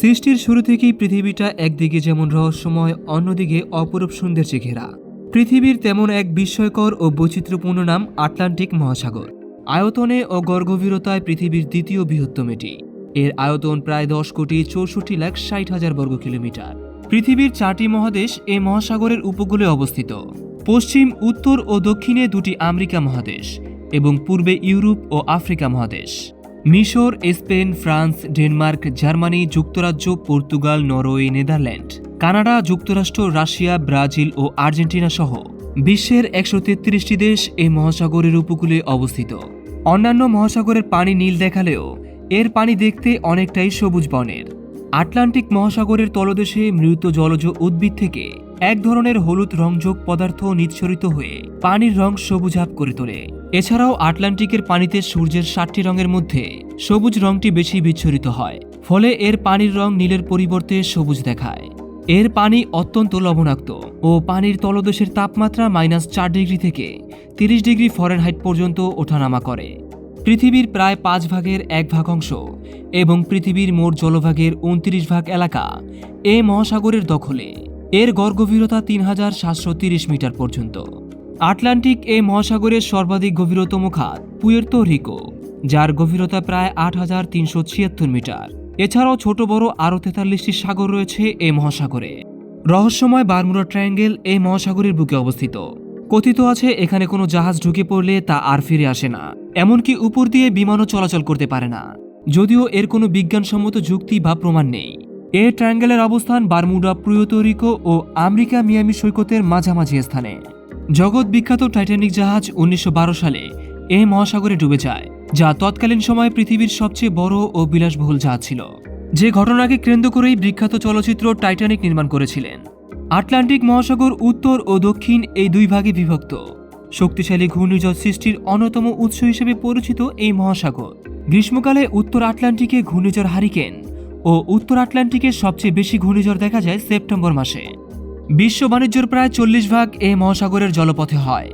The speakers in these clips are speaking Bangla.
সৃষ্টির শুরু থেকেই পৃথিবীটা একদিকে যেমন রহস্যময়, অন্যদিকে অপরূপ সৌন্দর্যে ঘেরা। পৃথিবীর তেমন এক বিস্ময়কর ও বৈচিত্র্যপূর্ণ নাম আটলান্টিক মহাসাগর। আয়তনে ও গর্ভবীরতায় পৃথিবীর দ্বিতীয় বৃহত্তম এটি। এর আয়তন প্রায় দশ কোটি চৌষট্টি লাখ ষাট হাজার বর্গ কিলোমিটার। পৃথিবীর চারটি মহাদেশ এই মহাসাগরের উপকূলে অবস্থিত। পশ্চিম, উত্তর ও দক্ষিণে দুটি আমেরিকা মহাদেশ এবং পূর্বে ইউরোপ ও আফ্রিকা মহাদেশ। মিশর, স্পেন, ফ্রান্স, ডেনমার্ক, জার্মানি, যুক্তরাজ্য, পর্তুগাল, নরওয়ে, নেদারল্যান্ড, কানাডা, যুক্তরাষ্ট্র, রাশিয়া, ব্রাজিল ও আর্জেন্টিনা সহ বিশ্বের একশো তেত্রিশটি দেশ এই মহাসাগরের উপকূলে অবস্থিত। অন্যান্য মহাসাগরের পানি নীল দেখালেও এর পানি দেখতে অনেকটাই সবুজ বর্ণের। আটলান্টিক মহাসাগরের তলদেশে মৃত জলজ উদ্ভিদ থেকে এক ধরনের হলুদ রংযোগ পদার্থ নিঃসরিত হয়ে পানির রং সবুজাভ করে তোলে। এছাড়াও আটলান্টিকের পানিতে সূর্যের ষাটটি রঙের মধ্যে সবুজ রংটি বেশি বিচ্ছরিত হয়, ফলে এর পানির রং নীলের পরিবর্তে সবুজ দেখায়। এর পানি অত্যন্ত লবণাক্ত ও পানির তলদেশের তাপমাত্রা মাইনাস চার ডিগ্রি থেকে তিরিশ ডিগ্রি ফরেনহাইট পর্যন্ত ওঠানামা করে। পৃথিবীর প্রায় পাঁচ ভাগের এক ভাগ অংশ এবং পৃথিবীর মোট জলভাগের উনত্রিশ ভাগ এলাকা এ মহাসাগরের দখলে। এর গড় গভীরতা তিন হাজার সাতশো তিরিশ মিটার পর্যন্ত। আটলান্টিক এ মহাসাগরের সর্বাধিক গভীরতম খাত পুয়ের্তো রিকো, যার গভীরতা প্রায় আট হাজার তিনশো ছিয়াত্তর মিটার। এছাড়াও ছোট বড় আরও তেতাল্লিশটি সাগর রয়েছে এই মহাসাগরে। রহস্যময় বারমুডা ট্রায়াঙ্গেল এই মহাসাগরের বুকে অবস্থিত। কথিত আছে, এখানে কোনো জাহাজ ঢুকে পড়লে তা আর ফিরে আসে না। এমনকি উপর দিয়ে বিমানও চলাচল করতে পারে না। যদিও এর কোনো বিজ্ঞানসম্মত যুক্তি বা প্রমাণ নেই। এ ট্রায়াঙ্গেলের অবস্থান বারমুডা প্রিয়তরিকো ও আমেরিকা মিয়ামি সৈকতের মাঝামাঝি স্থানে। জগৎ বিখ্যাত টাইটানিক জাহাজ উনিশশো বারো সালে এ মহাসাগরে ডুবে যায়, যা তৎকালীন সময়ে পৃথিবীর সবচেয়ে বড় ও বিলাসবহুল জাহাজ ছিল। যে ঘটনাকে কেন্দ্র করেই বিখ্যাত চলচ্চিত্র টাইটানিক নির্মাণ করেছিলেন। আটলান্টিক মহাসাগর উত্তর ও দক্ষিণ এই দুই ভাগে বিভক্ত। শক্তিশালী ঘূর্ণিঝড় সৃষ্টির অন্যতম উৎস হিসেবে পরিচিত এই মহাসাগর। গ্রীষ্মকালে উত্তর আটলান্টিকে ঘূর্ণিঝড় হারিকেন ও উত্তর আটলান্টিকে সবচেয়ে বেশি ঘূর্ণিঝড় দেখা যায় সেপ্টেম্বর মাসে। বিশ্ব বাণিজ্যের প্রায় চল্লিশ ভাগ এই মহাসাগরের জলপথে হয়।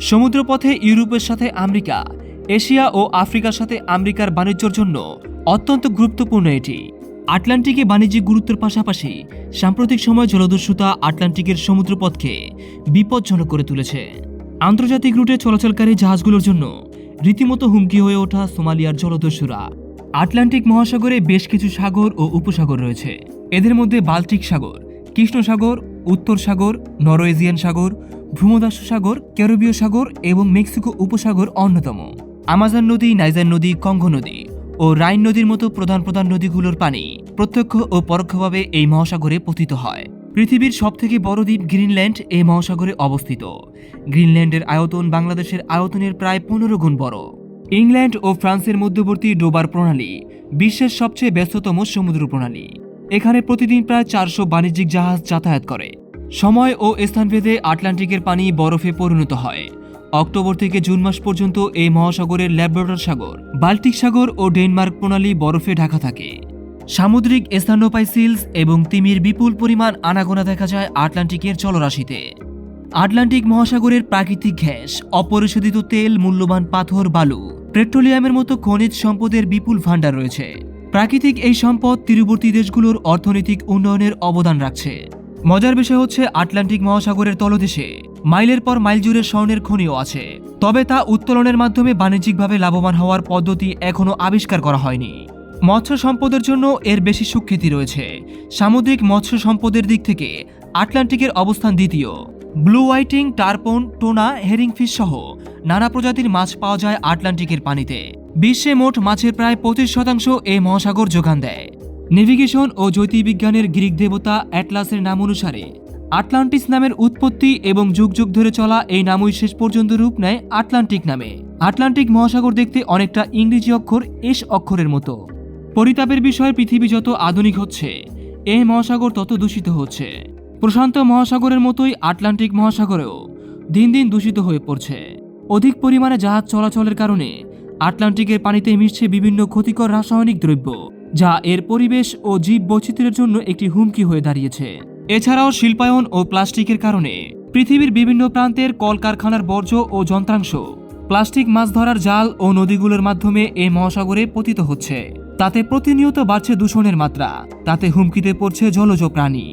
সমুদ্রপথে ইউরোপের সাথে আমেরিকা, এশিয়া ও আফ্রিকার সাথে আমেরিকার বাণিজ্যর জন্য অত্যন্ত গুরুত্বপূর্ণ এটি। আটলান্টিকে বাণিজ্যিক গুরুত্বের পাশাপাশি সাম্প্রতিক সময় জলদস্যুতা আটলান্টিকের সমুদ্রপথকে বিপজ্জনক করে তুলেছে। আন্তর্জাতিক রুটে চলাচলকারী জাহাজগুলোর জন্য রীতিমতো হুমকি হয়ে ওঠা সোমালিয়ার জলদস্যুরা। আটলান্টিক মহাসাগরে বেশ কিছু সাগর ও উপসাগর রয়েছে। এদের মধ্যে বাল্টিক সাগর, কৃষ্ণ সাগর, উত্তর সাগর, নরওয়েজিয়ান সাগর ভূমদাস্য সাগর, ক্যারিবীয় সাগর এবং মেক্সিকো উপসাগর অন্যতম। আমাজন নদী, নাইজার নদী, কঙ্গো নদী। ও রাইন নদীর মতো প্রধান প্রধান নদীগুলোর পানি প্রত্যক্ষ ও পরোক্ষভাবে এই মহাসাগরে পতিত হয়। পৃথিবীর সবথেকে বড় দ্বীপ গ্রিনল্যান্ড এই মহাসাগরে অবস্থিত। গ্রিনল্যান্ডের আয়তন বাংলাদেশের আয়তনের প্রায় পনেরো গুণ বড়। ইংল্যান্ড ও ফ্রান্সের মধ্যবর্তী ডোবার প্রণালী বিশ্বের সবচেয়ে ব্যস্ততম সমুদ্র প্রণালী। এখানে প্রতিদিন প্রায় চারশো বাণিজ্যিক জাহাজ যাতায়াত করে। সময় ও স্থানভেদে আটলান্টিকের পানি বরফে পরিণত হয়। অক্টোবর থেকে জুন মাস পর্যন্ত এই মহাসাগরের ল্যাব্রাডর সাগর, বাল্টিক সাগর ও ডেনমার্ক প্রণালী বরফে ঢাকা থাকে। সামুদ্রিক স্তন্যপায়ী সিলস এবং তিমির বিপুল পরিমাণ আনাগোনা দেখা যায় আটলান্টিকের জলরাশিতে। আটলান্টিক মহাসাগরের প্রাকৃতিক গ্যাস অপরিশোধিত তেল, মূল্যবান পাথর, বালু, পেট্রোলিয়ামের মতো খনিজ সম্পদের বিপুল ভাণ্ডার রয়েছে। প্রাকৃতিক এই সম্পদ তীরবর্তী দেশগুলোর অর্থনৈতিক উন্নয়নের অবদান রাখছে। মজার বিষয় হচ্ছে আটলান্টিক মহাসাগরের তলদেশে মাইলের পর মাইল জুড়ে স্বর্ণের খনিও আছে। তবে তা উত্তোলনের মাধ্যমে বাণিজ্যিকভাবে লাভবান হওয়ার পদ্ধতি এখনও আবিষ্কার করা হয়নি। মৎস্য সম্পদের জন্য এর বেশি সুখ্যাতি রয়েছে। সামুদ্রিক মৎস্য সম্পদের দিক থেকে আটলান্টিকের অবস্থান দ্বিতীয়। ব্লু হোয়াইটিং, টার্পন, টোনা, হেরিংফিশ সহ নানা প্রজাতির মাছ পাওয়া যায় আটলান্টিকের পানিতে। বিশ্বে মোট মাছের প্রায় পঁচিশ শতাংশ এই মহাসাগর যোগান দেয়। নেভিগেশন ও জ্যোতির্বিজ্ঞানের গ্রিক দেবতা অ্যাটলাসের নাম অনুসারে আটলান্টিস নামের উৎপত্তি এবং যুগ যুগ ধরে চলা এই নামই শেষ পর্যন্ত রূপ নেয় আটলান্টিক নামে। আটলান্টিক মহাসাগর দেখতে অনেকটা ইংরেজি অক্ষর, এস অক্ষরের মতো। পরিতাপের বিষয়ে পৃথিবী যত আধুনিক হচ্ছে এই মহাসাগর তত দূষিত হচ্ছে। প্রশান্ত মহাসাগরের মতোই আটলান্টিক মহাসাগরেও দিন দিন দূষিত হয়ে পড়ছে। অধিক পরিমাণে জাহাজ চলাচলের কারণে আটলান্টিকের পানিতে মিশছে বিভিন্ন ক্ষতিকর রাসায়নিক দ্রব্য, যা এর পরিবেশ ও জীব বৈচিত্র্যের জন্য একটি হুমকি হয়ে দাঁড়িয়েছে। এছাড়াও শিল্পায়ন ও প্লাস্টিকের কারণে পৃথিবীর বিভিন্ন প্রান্তের কলকারখানার বর্জ্য ও যন্ত্রাংশ, প্লাস্টিক মাছ ধরার জাল ও নদীগুলোর মাধ্যমে এই মহাসাগরে পতিত হচ্ছে। তাতে প্রতিনিয়ত বাড়ছে দূষণের মাত্রা, তাতে হুমকিতে পড়ছে জলজ প্রাণী।